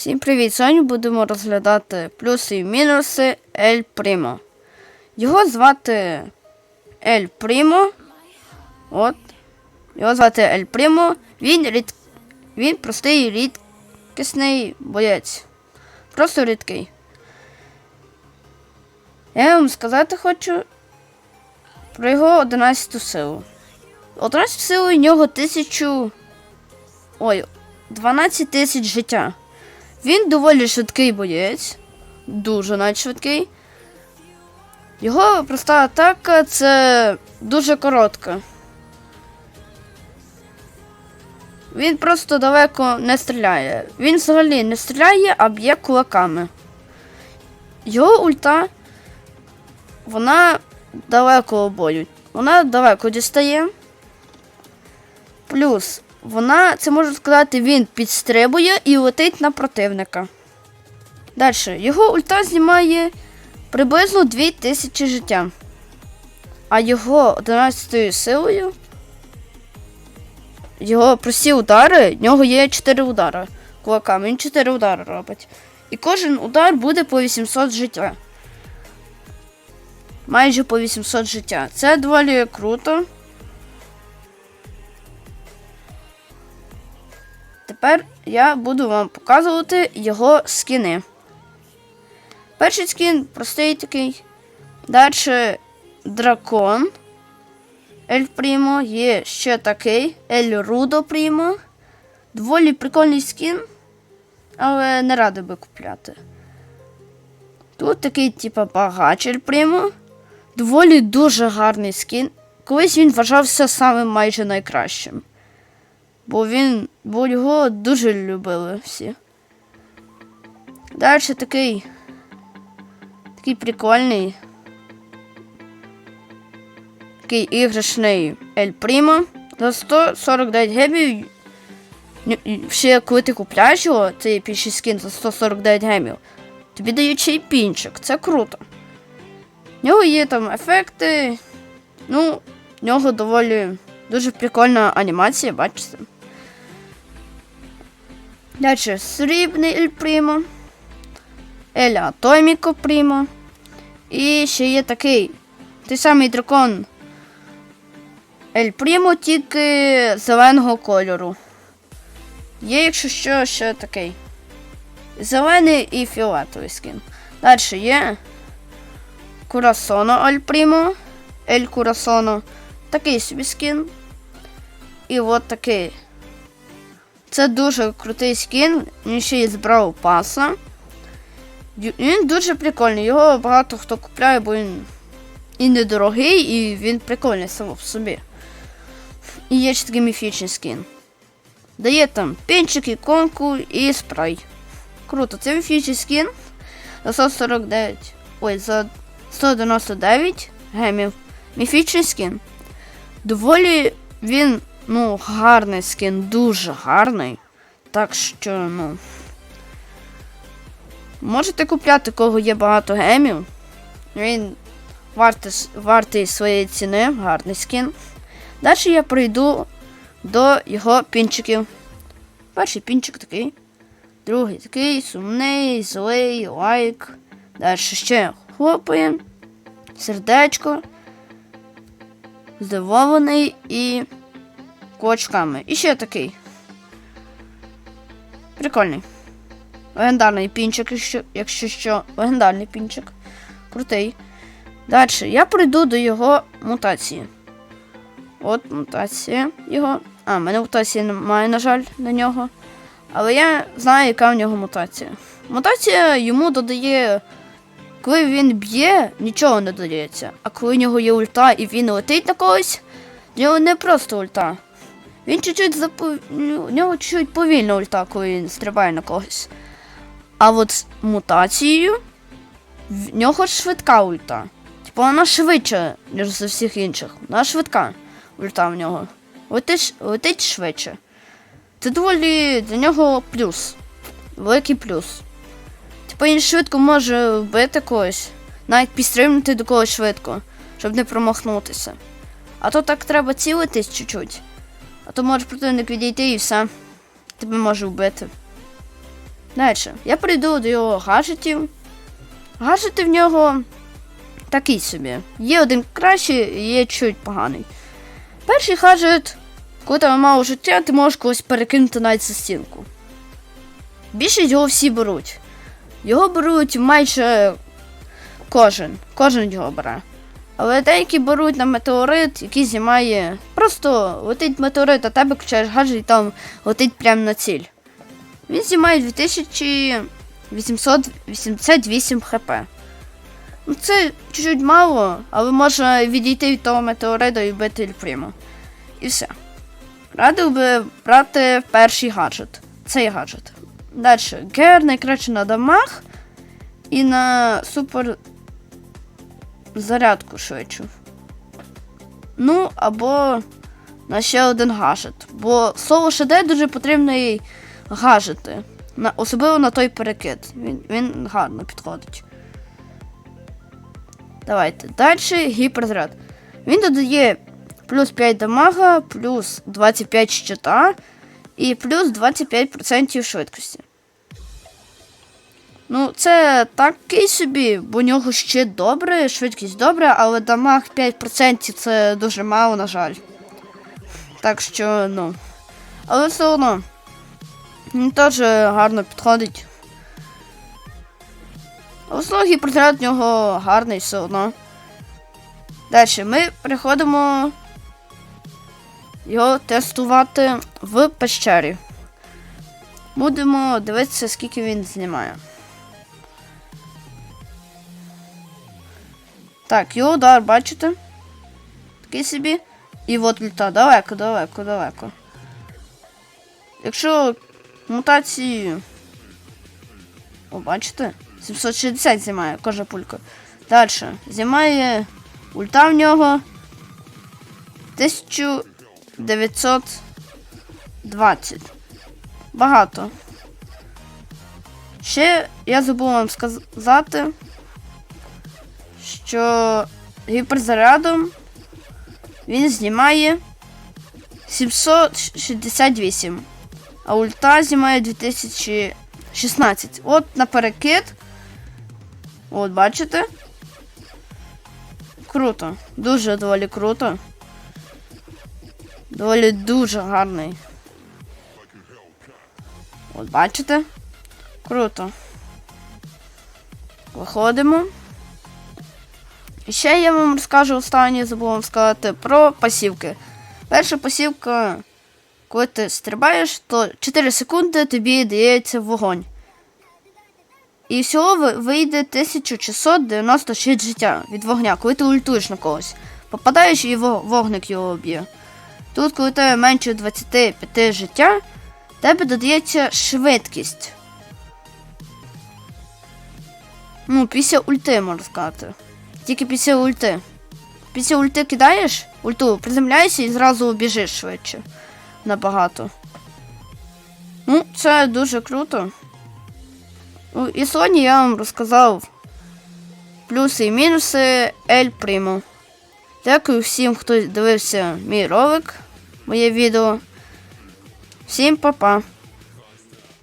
Всім привіт! Сьогодні будемо розглядати плюси і мінуси Ель Прімо. Його звати Ель Прімо. От. Його звати Ель Прімо. Він рід... Він простий рідкісний боєць. Просто рідкий. Я вам сказати хочу про його 11 силу. 11 силу у нього тисячу. Ой, 12 тисяч життя. Він доволі швидкий боєць, дуже навіть швидкий. Його проста атака це дуже коротка. Він просто далеко не стріляє. Він взагалі не стріляє, а б'є кулаками. Його ульта, вона далеко бою. Вона далеко дістає. Плюс вона, це можна сказати, він підстрибує і летить на противника. Далі. Його ульта знімає приблизно 2000 життя. А його 11 силою. Його прості удари, в нього є 4 удари кулаками. Він 4 удари робить. І кожен удар буде по 800 життя. Майже по 800 життя. Це доволі круто. Тепер я буду вам показувати його скіни. Перший скін простий такий. Далі дракон. Ель Прімо. Є ще такий. Ель Рудо Прімо. Доволі прикольний скін, але не радий би купляти. Тут такий, типа, багач Ель Прімо. Доволі дуже гарний скін. Колись він вважався самим майже найкращим. Бо він, бо його дуже любили всі. Далі такий. Такий прикольний. Такий іграшний Ель Прімо. За 149 гемів. Ще коли ти купляєш його, цей піший скін за 149 гемів, тобі дають ще й пінчик. Це круто. В нього є там ефекти. Ну, в нього доволі дуже прикольна анімація, бачите. Далі срібний Ель Прімо. Ель Атоміко Прімо. І ще є такий. Той самий дракон Ель Прімо, тільки зеленого кольору. Є, якщо що, ще такий. Зелений і фіолетовий скін. Далі є Курасоно Ель Прімо. Ель Курасоно. Такий собі скін. І от такий. Це дуже крутий скін. Він ще й збрав паса. Він дуже прикольний. Його багато хто купляє, бо він і недорогий, і він прикольний сам в собі. І є ще такий міфічний скін. Дає там пінчик, іконку і спрай. Круто, це міфічний скін за 149. Ой, за 199 гемів. Міфічний скін. Доволі він Ну, гарний скін, дуже гарний. Так що, ну. Можете купляти, кого є багато гемів. Він вартий, вартий своєї ціни, гарний скін. Далі я прийду до його пінчиків. Перший пінчик такий. Другий такий сумний, злий, лайк. Далі ще хлопає. Сердечко. Здивований і кулачками. І ще такий. Прикольний. Легендарний пінчик, якщо, якщо що. Легендарний пінчик. Крутий. Далі я прийду до його мутації. От мутація його. А, в мене мутації немає, на жаль, на нього. Але я знаю, яка в нього мутація. Мутація йому додає. Коли він б'є, нічого не додається. А коли в нього є ульта і він летить на когось, в нього не просто ульта. Він чуть-чуть запов... У нього чуть-чуть повільно ульта, коли він стрибає на когось. А от з мутацією в нього швидка ульта. Типу вона швидша, ніж за всіх інших. Вона швидка ульта в нього. Летить, летить швидше. Це доволі для нього плюс. Великий плюс. Типу він швидко може вбити когось, навіть підстрибнути до когось швидко, щоб не промахнутися. А то так треба цілитись чуть-чуть. А то може противник відійти і все. Тебе може вбити. Далі. Я прийду до його гаджетів. Гаджети в нього такий собі. Є один кращий, є чуть поганий. Перший гаджет, коли там мало життя, ти можеш когось перекинути навіть за стінку. Більшість його всі беруть. Його беруть майже кожен. Кожен його бере. Але деякі беруть на метеорит, який знімає. Просто летить метеорит, а тебе качаєш гаджет і там летить прямо на ціль. Він знімає 2888 хп. Ну, це чуть-чуть мало, але можна відійти від того метеорита і вбити Ельпріму. І все. Радив би брати перший гаджет. Цей гаджет. Далі. Гер найкраще на дамаг і на супер зарядку швидшу. Ну, або на ще один гаджет. Бо соло ШД дуже потрібний гаджети. На, особливо на той перекид. Він, він гарно підходить. Давайте. Далі гіперзаряд. Він додає плюс 5 дамага, плюс 25 щита і плюс 25% швидкості. Ну, це такий собі, бо у нього ще добре, швидкість добре, але дамаг 5% це дуже мало, на жаль. Так що, ну. Але все одно. Він теж гарно підходить. Основний гіперзаряд в нього гарний все одно. Далі ми приходимо його тестувати в пещері. Будемо дивитися, скільки він знімає. Так, його удар, бачите? Такий собі. І от ульта. Далеко, далеко, далеко. Якщо мутації. О, бачите? 760 знімає кожа пулька. Далі. Знімає ульта в нього 1920. Багато. Ще я забув вам сказати, що гіперзарядом він знімає 768, а ульта знімає 2016. От на перекид. От, бачите? Круто. Дуже доволі круто. Доволі дуже гарний. От бачите? Круто. Виходимо. І ще я вам розкажу останнє, забув вам сказати про пасівки. Перша пасівка, коли ти стрибаєш, то 4 секунди тобі дається вогонь. І всього вийде 1696 життя від вогня, коли ти ультуєш на когось. Попадаєш і во- вогник його б'є. Тут, коли тебе менше 25 життя, тебе додається швидкість. Ну, після ульти, можна сказати. Тільки після ульти. Після ульти кидаєш ульту, приземляєшся і зразу біжиш швидше. Набагато. Ну, це дуже круто. Ну, і сьогодні я вам розказав плюси і мінуси Ель Примо. Дякую всім, хто дивився мій ролик, моє відео. Всім па-па.